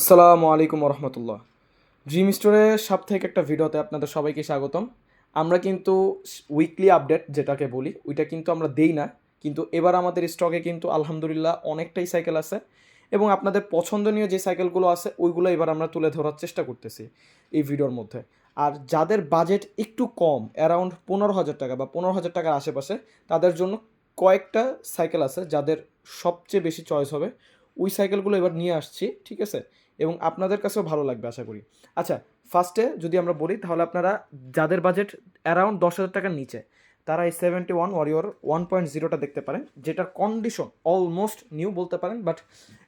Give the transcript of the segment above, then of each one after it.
আসসালামু আলাইকুম রহমতুল্লাহ ড্রিম স্টোরের সাপ্তাহিক একটা ভিডিওতে আপনাদের সবাইকে স্বাগতম। আমরা কিন্তু উইকলি আপডেট যেটাকে বলি, ওইটা কিন্তু আমরা দেই না, কিন্তু এবার আমাদের স্টকে কিন্তু আলহামদুলিল্লাহ অনেকটাই সাইকেল আছে এবং আপনাদের পছন্দনীয় যে সাইকেলগুলো আছে, ওইগুলো এবার আমরা তুলে ধরার চেষ্টা করতেছি এই ভিডিওর মধ্যে। আর যাদের বাজেট একটু কম অ্যারাউন্ড পনেরো হাজার টাকা বা পনেরো হাজার টাকার আশেপাশে, তাদের জন্য কয়েকটা সাইকেল আছে যাদের সবচেয়ে বেশি চয়েস হবে। ওই সাইকেলগুলো এবার নিয়ে আসছি, ঠিক আছে? এবং আপনাদের কাছেও ভালো লাগবে, আশা করি। আচ্ছা ফার্স্টে যদি আমরা বলি, তাহলে আপনারা যাদের বাজেট অ্যারাউন্ড দশ হাজার টাকার নিচে, তারা এই seventy one warrior one point জিরোটা দেখতে পারেন, যেটার কন্ডিশন অলমোস্ট নিউ বলতে পারেন বাট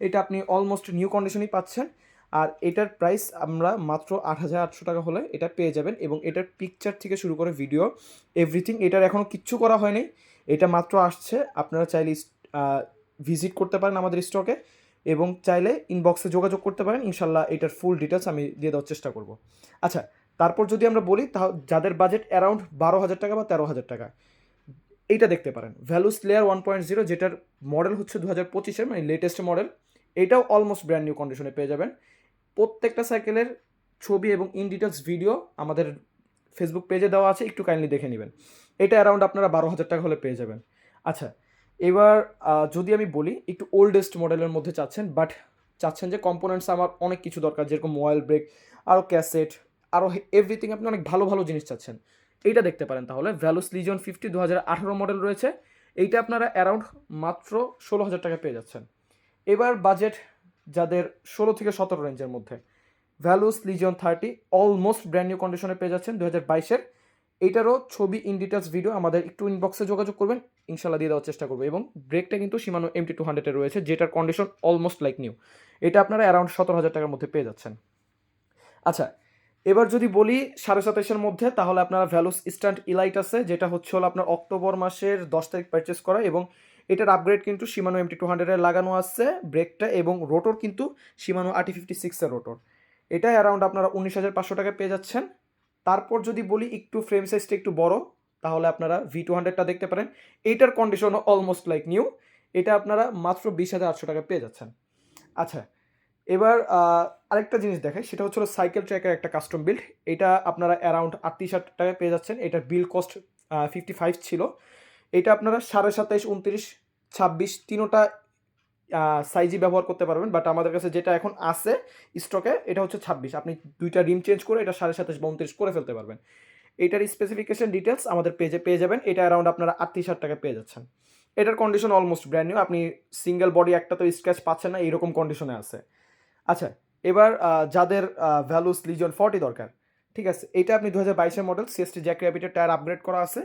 এটা আপনি অলমোস্ট নিউ কন্ডিশনই পাচ্ছেন। আর এটার প্রাইস আমরা মাত্র আট হাজার আটশো টাকা হলে এটা পেয়ে যাবেন এবং এটার পিকচার থেকে শুরু করে ভিডিও এভরিথিং এটার এখনও কিচ্ছু করা হয়নি। এটা মাত্র আসছে, আপনারা চাইলে ভিজিট করতে পারেন আমাদের স্টকে এবং চাইলে ইনবক্সে যোগাযোগ করতে পারেন। ইনশাল্লাহ এটার ফুল ডিটেলস আমি দিয়ে দেওয়ার চেষ্টা করব। আচ্ছা তারপর যদি আমরা বলি তা যাদের বাজেট অ্যারাউন্ড বারো হাজার টাকা বা তেরো হাজার টাকা, এইটা দেখতে পারেন। Value slayer one point zero যেটার মডেল হচ্ছে দু হাজার পঁচিশের মানে লেটেস্ট মডেল এটাও অলমোস্ট ব্র্যান্ড নিউ কন্ডিশনে পেয়ে যাবেন। প্রত্যেকটা সাইকেলের ছবি এবং ইন ডিটেলস ভিডিও আমাদের ফেসবুক পেজে দেওয়া আছে, একটু কাইন্ডলি দেখে নেবেন। এটা অ্যারাউন্ড আপনারা বারো হাজার টাকা হলে পেয়ে যাবেন। আচ্ছা এবার যদি আমি বলি, একটু ওল্ডেস্ট মডেলের মধ্যে চাচ্ছেন বাট চাচ্ছেন যে কম্পোনেন্টস আমার অনেক কিছু দরকার, যেরকম মোবাইল ব্রেক আরও ক্যাসেট আরও এভরিথিং আপনি অনেক ভালো ভালো জিনিস চাচ্ছেন। এইটা দেখতে পারেন তাহলে। ভ্যালুস লিজন ফিফটি দু হাজার আঠারো মডেল রয়েছে। এইটা আপনারা অ্যারাউন্ড মাত্র ষোলো হাজার টাকা পেয়ে যাচ্ছেন। এবার বাজেট যাদের ষোলো থেকে সতেরো রেঞ্জের মধ্যে। Values legion thirty almost brand new কন্ডিশনে পেয়ে যাচ্ছেন দু হাজার বাইশের। এইটারও ছবি ইন ডিটেলস ভিডিও আমাদের একটু ইনবক্সে যোগাযোগ করবেন ইনশাল্লাহ দিয়ে দেওয়ার চেষ্টা করব। এবং ব্রেকটা কিন্তু সীমানো এমটি টু হান্ড্রেডে রয়েছে, যেটার কন্ডিশন অলমোস্ট লাইক নিউ এটা আপনারা অ্যারাউন্ড সতেরো হাজার টাকার মধ্যে পেয়ে যাচ্ছেন। আচ্ছা এবার যদি বলি সাড়ে সাতাশের মধ্যে, তাহলে আপনারা ভ্যালুস স্ট্যান্ড ইলাইট আছে, যেটা হচ্ছে হলো আপনার অক্টোবর মাসের দশ তারিখ পারচেস করা এবং এটার আপগ্রেড কিন্তু সীমানো এমটি টু হান্ড্রেডে লাগানো আছে ব্রেকটা এবং রোটর কিন্তু সীমানো আটি ফিফটি সিক্সের রোটর এটা অ্যারাউন্ড আপনারা উনিশ হাজার পাঁচশো টাকা পেয়ে যাচ্ছেন। তারপর যদি বলি একটু ফ্রেম সাইজটা একটু বড়, তাহলে আপনারা ভি টু হান্ড্রেডটা দেখতে পারেন। এইটার কন্ডিশনও অলমোস্ট লাইক নিউ এটা আপনারা মাত্র বিশ হাজার আটশো টাকা পেয়ে যাচ্ছেন। আচ্ছা এবার আরেকটা জিনিস দেখাই। সেটা হচ্ছে সাইকেল ট্র্যাকের একটা কাস্টম বিল্ড এটা আপনারা অ্যারাউন্ড আটত্রিশ হাজার টাকায় পেয়ে যাচ্ছেন। এটার বিল কস্ট ফিফটি ফাইভ ছিল। এটা আপনারা সাড়ে সাতাইশ, উনত্রিশ, ছাব্বিশ, তিনোটা সাইজই ব্যবহার করতে পারবেন বাট আমাদের কাছে যেটা এখন আছে স্টকে এটা হচ্ছে ছাব্বিশ। আপনি দুইটা রিম চেঞ্জ করে এটা সাড়ে সাতাশ বা করে ফেলতে পারবেন। এটার স্পেসিফিকেশন ডিটেলস আমাদের পেজে পেয়ে যাবেন। এটা অ্যারাউন্ড আপনারা আটত্রিশ হাজার টাকা পেয়ে যাচ্ছেন। এটার কন্ডিশন অলমোস্ট ব্র্যান্ড নিউ আপনি সিঙ্গেল বডি একটা তো স্ক্র্যাচ পাচ্ছেন না, এইরকম কন্ডিশনে আছে। আচ্ছা এবার যাদের ভ্যালুস লিজন ফর্টি দরকার, ঠিক আছে? এটা আপনি দু হাজার বাইশের মডেল সিএসটি জ্যাক র্যাবিটের টায়ার আপগ্রেড করা আছে।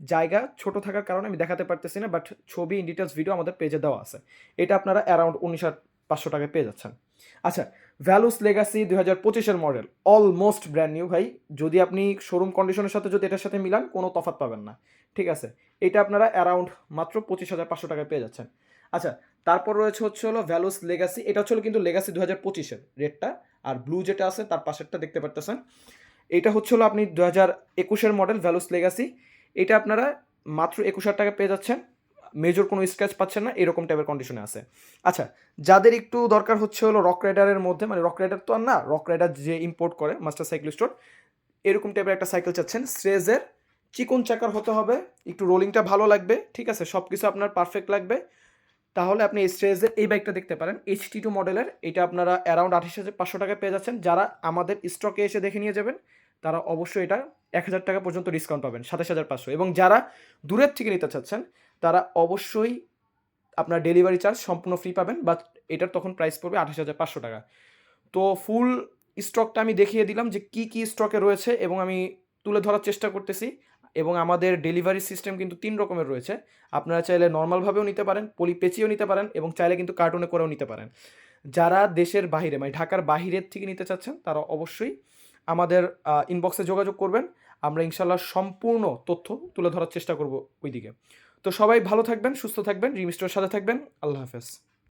জায়গা ছোট থাকার কারণে আমি দেখাতে পারতেছি না বাট ছবি ইন ডিটেলস ভিডিও আমাদের পেজে দেওয়া আছে। এটা আপনারা অ্যারাউন্ড উনিশ পাঁচশো টাকায় পেয়ে যাচ্ছেন। আচ্ছা ভ্যালুস লেগাসি দুই হাজার পঁচিশের মডেল অলমোস্ট ব্র্যান্ড নিউ ভাই। যদি আপনি শোরুম কন্ডিশনের সাথে যদি এটার সাথে মিলান, কোনো তফাৎ পাবেন না। ঠিক আছে? এটা আপনারা অ্যারাউন্ড মাত্র পঁচিশ হাজার পাঁচশো টাকায় পেয়ে যাচ্ছেন। আচ্ছা তারপর রয়েছে হচ্ছে হলো ভ্যালুস লেগাসি এটা হচ্ছে কিন্তু লেগাসি দু হাজার পঁচিশের রেটটা আর ব্লু যেটা আছে তার পাশেরটা দেখতে পারতেছেন। এটা হচ্ছে হলো আপনি দু হাজার একুশের মডেল ভ্যালুস লেগাসি এটা আপনারা মাত্র একুশ হাজার টাকা পেয়ে যাচ্ছেন। মেজর কোনো স্ক্র্যাচ পাচ্ছেন না, এরকম টাইপের কন্ডিশনে আছে। আচ্ছা যাদের একটু দরকার হচ্ছে হলো রক রাইডারের মধ্যে মানে রক রাইডার তো আর না রক রাইডার যে ইম্পোর্ট করে মাস্টার সাইকেল স্টোর এরকম টাইপের একটা সাইকেল চাচ্ছেন। স্ট্রেজের চিকন চাকার হতে হবে, একটু রোলিংটা ভালো লাগবে, ঠিক আছে? সব কিছু আপনার পারফেক্ট লাগবে। তাহলে আপনি স্ট্রেজের এই বাইকটা দেখতে পারেন এইচ টি টু মডেলের এটা আপনারা অ্যারাউন্ড আঠাশ হাজার পাঁচশো টাকায় পেয়ে যাচ্ছেন। যারা আমাদের স্টকে এসে দেখে নিয়ে যাবেন তারা অবশ্যই এটা এক হাজার টাকা পর্যন্ত ডিসকাউন্ট পাবেন, সাতাশ হাজার পাঁচশো। এবং যারা দূরের থেকে নিতে চাচ্ছেন, তারা অবশ্যই আপনার ডেলিভারি চার্জ সম্পূর্ণ ফ্রি পাবেন বাট এটার তখন প্রাইস পড়বে আঠাশ হাজার পাঁচশো টাকা। তো ফুল স্টকটা আমি দেখিয়ে দিলাম যে কি কি স্টকে রয়েছে এবং আমি তুলে ধরার চেষ্টা করতেছি। এবং আমাদের ডেলিভারি সিস্টেম কিন্তু তিন রকমের রয়েছে। আপনারা চাইলে নর্মালভাবেও নিতে পারেন পলি পেঁচিয়েও নিতে পারেন এবং চাইলে কিন্তু কার্টুনে করেও নিতে পারেন। যারা দেশের বাহিরে মানে ঢাকার বাহিরের থেকে নিতে চাচ্ছেন, তারা অবশ্যই আমাদের ইনবক্সে যোগাযোগ করবেন। আমরা ইনশাল্লাহ সম্পূর্ণ তথ্য তুলে ধরার চেষ্টা করব ওইদিকে। তো সবাই ভালো থাকবেন, সুস্থ থাকবেন রিমিস্টোর সাথে থাকবেন। আল্লাহ হাফেজ।